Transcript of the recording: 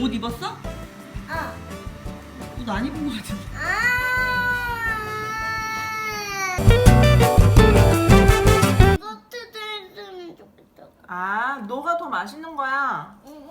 옷 입었어? 어. 옷 안 입은 거 같은데. 아. 버터도 했으면 좋겠다. 아, 너가 더 맛있는 거야. 응.